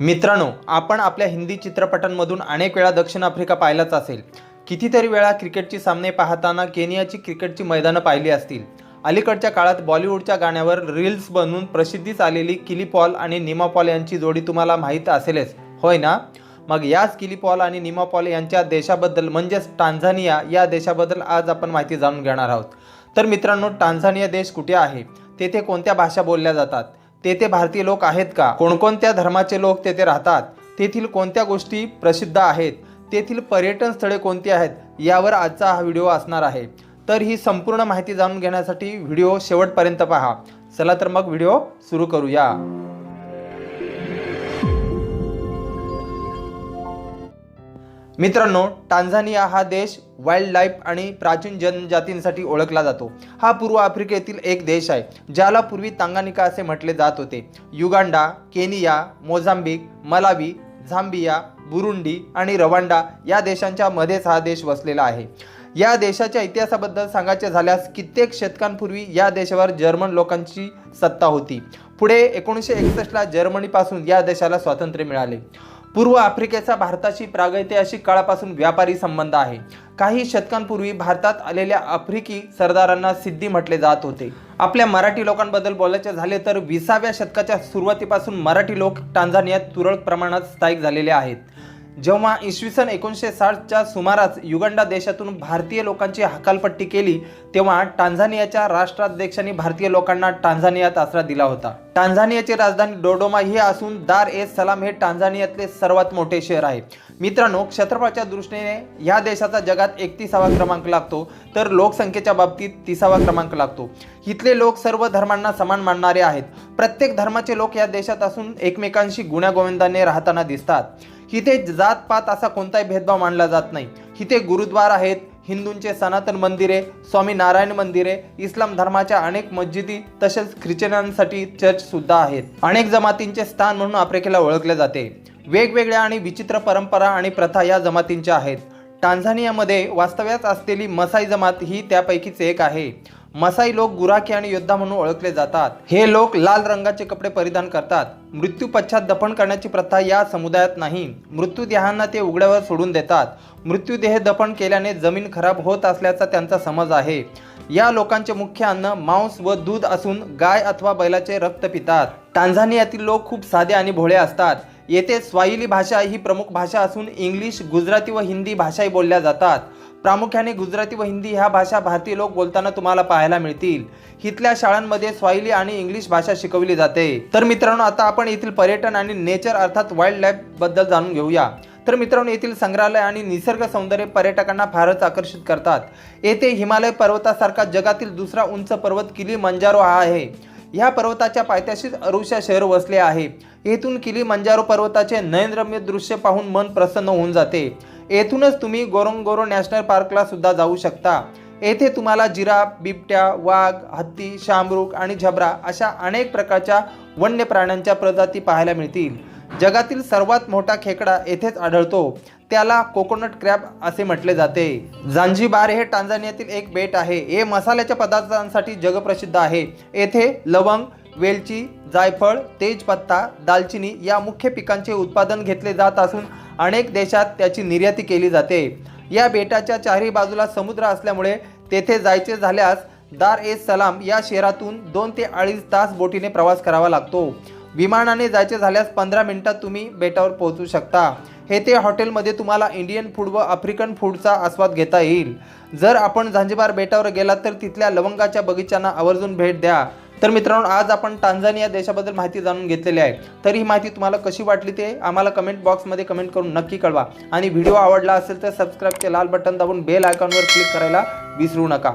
मित्रांनो आपण आपल्या हिंदी चित्रपटांमधून अनेक वेळा दक्षिण आफ्रिका पाहिलाच असेल. कितीतरी वेळा क्रिकेटची सामने पाहताना केनियाची क्रिकेटची मैदानं पाहिली असतील. अलीकडच्या काळात बॉलिवूडच्या गाण्यावर रील्स बनवून प्रसिद्धीस आलेली किली पॉल आणि निमा पॉल यांची जोडी तुम्हाला माहीत असेलच. होय ना? मग याच किली पॉल आणि निमा पॉल यांच्या देशाबद्दल म्हणजेच टांझानिया या देशाबद्दल आज आपण माहिती जाणून घेणार आहोत. तर मित्रांनो टांझानिया देश कुठे आहे? तेथे कोणत्या भाषा बोलल्या जातात? तेथे भारतीय लोक आहेत का? कोणकोणत्या धर्माचे लोक तेथे राहतात? तेथील कोणत्या गोष्टी प्रसिद्ध आहेत? तेथील पर्यटन स्थळे कोणती आहेत? यावर आजचा हा व्हिडिओ असणार आहे. तर ही संपूर्ण माहिती जाणून घेण्यासाठी व्हिडिओ शेवटपर्यंत पहा. चला तर मग व्हिडिओ सुरू करूया. मित्रांनो टांझानिया हा देश वाईल्ड लाईफ आणि प्राचीन जनजातींसाठी ओळखला जातो. हा पूर्व आफ्रिकेतील एक देश आहे ज्याला पूर्वी तांगानिका असे म्हटले जात होते. Uganda Kenya Mozambique Malawi Zambia Burundi आणि रवांडा या देशांच्या मध्येच हा देश वसलेला आहे. या देशाच्या इतिहासाबद्दल सांगायचे झाल्यास कित्येक शतकांपूर्वी या देशावर जर्मन लोकांची सत्ता होती. पुढे एकोणीसशे एकसष्टला जर्मनीपासून या देशाला स्वातंत्र्य मिळाले. पूर्व आफ्रिकेचा भारताशी प्रागैतिहासिक काळापासून व्यापारी संबंध आहे. काही शतकांपूर्वी भारतात आलेल्या आफ्रिकी सरदारांना सिद्धी म्हटले जात होते. आपल्या मराठी लोकांबद्दल बोलायचे झाले तर विसाव्या शतकाच्या सुरुवातीपासून मराठी लोक टांझानियात तुरळक प्रमाणात स्थायिक झालेले आहेत. जेव्हा इसवी सन एकोणीसशे साठच्या सुमारास युगंडा देशातून भारतीय लोकांची हकालपट्टी केली तेव्हा टांझानियाच्या राष्ट्राध्यक्षांनी भारतीय लोकांना टांझानियात आसरा दिला होता. टांझानियाची राजधानी डोडोमा ही असून दार ए सलाम हे टांझानियातले सर्वात मोठे शहर आहे. मित्रांनो क्षेत्रफळाच्या दृष्टीने या देशाचा जगात एकतीसावा क्रमांक लागतो तर लोकसंख्येच्या बाबतीत तिसावा क्रमांक लागतो. इथले लोक सर्व धर्मांना समान मानणारे आहेत. प्रत्येक धर्माचे लोक या देशात असून एकमेकांशी गुण्यागोविंदाने राहताना दिसतात. इथे जात पात असा कोणताही भेदभाव मानला जात नाही. इथे गुरुद्वार आहेत हिंदूंचे सनातन मंदिरे स्वामी नारायण मंदिरे इस्लाम धर्माच्या अनेक मस्जिदी तसेच ख्रिश्चनांसाठी चर्च सुद्धा आहेत. अनेक जमातींचे स्थान म्हणून आफ्रिकेला ओळखले जाते. वेगवेगळ्या आणि विचित्र परंपरा आणि प्रथा या जमातींच्या आहेत. टांझानियामध्ये वास्तव्यात असलेली मसाई जमात ही त्यापैकीच एक आहे. मसाई लोक गुराखी आणि योद्धा म्हणून ओळखले जातात. हे लोक लाल रंगाचे कपडे परिधान करतात. मृत्यू पश्चात दफन करण्याची प्रथा या समुदायात नाही. मृत्यूदेहांना ते उघड्यावर सोडून देतात. मृत्यूदेह दफन केल्याने जमीन खराब होत असल्याचा त्यांचा समज आहे. या लोकांचे मुख्य अन्न मांस व दूध असून गाय अथवा बैलाचे रक्त पितात. टांझानियातील लोक खूप साधे आणि भोळे असतात. येथे स्वाहिली भाषा ही प्रमुख भाषा असून इंग्लिश गुजराती व हिंदी भाषाही बोलल्या जातात. प्रामुख्याने गुजराती व हिंदी ह्या भाषा भारतीय लोक बोलताना तुम्हाला पाहायला मिळतील. इथल्या शाळांमध्ये स्वाहिली आणि इंग्लिश भाषा शिकवली जाते. तर मित्रांनो आता आपण येथील पर्यटन आणि नेचर अर्थात वाईल्ड लाईफबद्दल जाणून घेऊया. तर मित्रांनो येथील संग्रहालय आणि निसर्ग सौंदर्य पर्यटकांना फारच आकर्षित करतात. येथे हिमालय पर्वतासारखा जगातील दुसरा उंच पर्वत किली मंजारो हा आहे. ह्या पर्वताच्या पायथ्याशीच अरुषा शहर वसले आहे. येथून किली मंजारो पर्वताचे नयनरम्य दृश्य पाहून मन प्रसन्न होऊन जाते. येथूनच तुम्ही गोरोंगोरो नॅशनल पार्कला सुद्धा जाऊ शकता. येथे तुम्हाला जिराफ बिबट्या वाघ हत्ती शामरुख आणि झबरा अशा अनेक प्रकारच्या वन्य प्राण्यांच्या प्रजाती पाहायला मिळतील. जगातील सर्वात मोठा खेकडा येथेच आढळतो. त्याला कोकोनट क्रॅब असे म्हटले जाते. जांजीबार हे टांझानियातील एक बेट आहे. हे मसाल्याच्या पदार्थांसाठी जगप्रसिद्ध आहे. येथे लवंग वेलची जायफळ तेजपत्ता दालचिनी या मुख्य पिकांचे उत्पादन घेतले जात असून अनेक देशात त्याची निर्याती केली जाते. या बेटाच्या चारही बाजूला समुद्र असल्यामुळे तेथे जायचे झाल्यास दार ए सलाम या शहरातून दोन ते अडीच तास बोटीने प्रवास करावा लागतो. विमानाने जायचे झाल्यास पंधरा मिनिटात तुम्ही बेटावर पोहोचू शकता. हे ते हॉटेलमध्ये तुम्हाला इंडियन फूड व आफ्रिकन फूडचा आस्वाद घेता येईल. जर आपण झांजीबार बेटावर गेलात तर तिथल्या लवंगाच्या बगीचांना आवर्जून भेट द्या. तर मित्रांनो आज आपण टांझानिया देशाबद्दल माहिती जाणून घेतलेली आहे. तर ही माहिती तुम्हाला कशी वाटली ते आम्हाला कमेंट बॉक्समध्ये कमेंट करून नक्की कळवा. आणि व्हिडिओ आवडला असेल तर सबस्क्राईबचे लाल बटन दाबून बेल आयकॉनवर क्लिक करायला विसरू नका.